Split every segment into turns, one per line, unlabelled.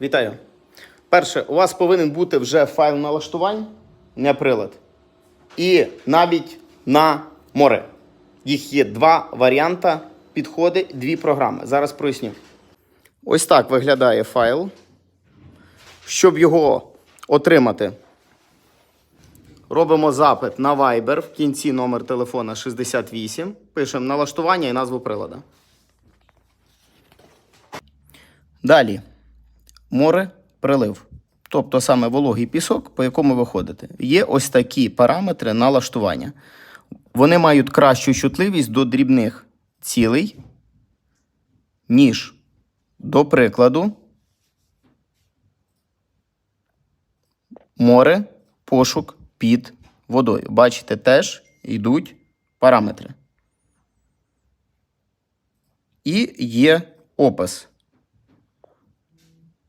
Вітаю. Перше, у вас повинен бути вже файл налаштувань, не прилад. І навіть на море. Їх є два варіанти підходи, дві програми. Зараз проясню. Ось так виглядає файл. Щоб його отримати, робимо запит на Viber в кінці номер телефона 68. Пишемо налаштування і назву прилада. Далі море прилив. Тобто саме вологий пісок, по якому ви ходите. Є ось такі параметри налаштування. Вони мають кращу чутливість до дрібних цілей, ніж, до прикладу, море, пошук під водою. Бачите, теж йдуть параметри. І є опис.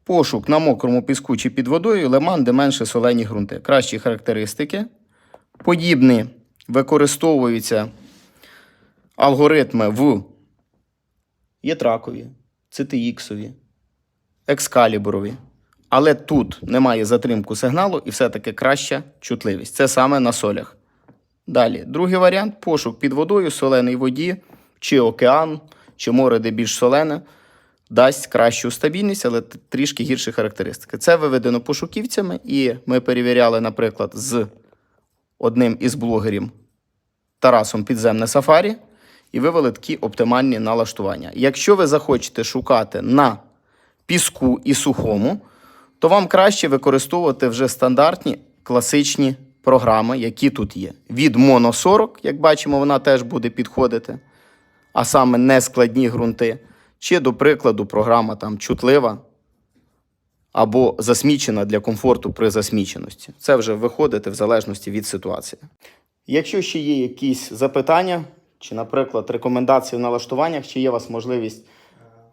Пошук на мокрому піску чи під водою, лиман, де менше солені ґрунти. Кращі характеристики. Подібні використовуються алгоритми в Єтракові, CTX, екскалібурові. Але тут немає затримку сигналу і все-таки краща чутливість. Це саме на солях. Далі, другий варіант пошук під водою, соленій воді, чи океан, чи море, де більш солене, дасть кращу стабільність, але трішки гірші характеристики. Це виведено пошуківцями, і ми перевіряли, наприклад, з одним із блогерів Тарасом Підземне Сафарі і вивели такі оптимальні налаштування. Якщо ви захочете шукати на піску і сухому, то вам краще використовувати вже стандартні класичні програми, які тут є. Від Mono 40, як бачимо, вона теж буде підходити, а саме нескладні ґрунти. Чи, до прикладу, програма там чутлива або засмічена для комфорту при засміченості. Це вже виходите в залежності від ситуації. Якщо ще є якісь запитання, чи, наприклад, рекомендації в налаштуваннях, чи є у вас можливість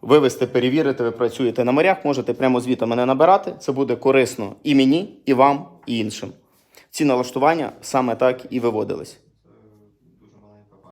вивести, перевірити, ви працюєте на морях, можете прямо звідти мене набирати. Це буде корисно і мені, і вам, і іншим. Ці налаштування саме так і виводились.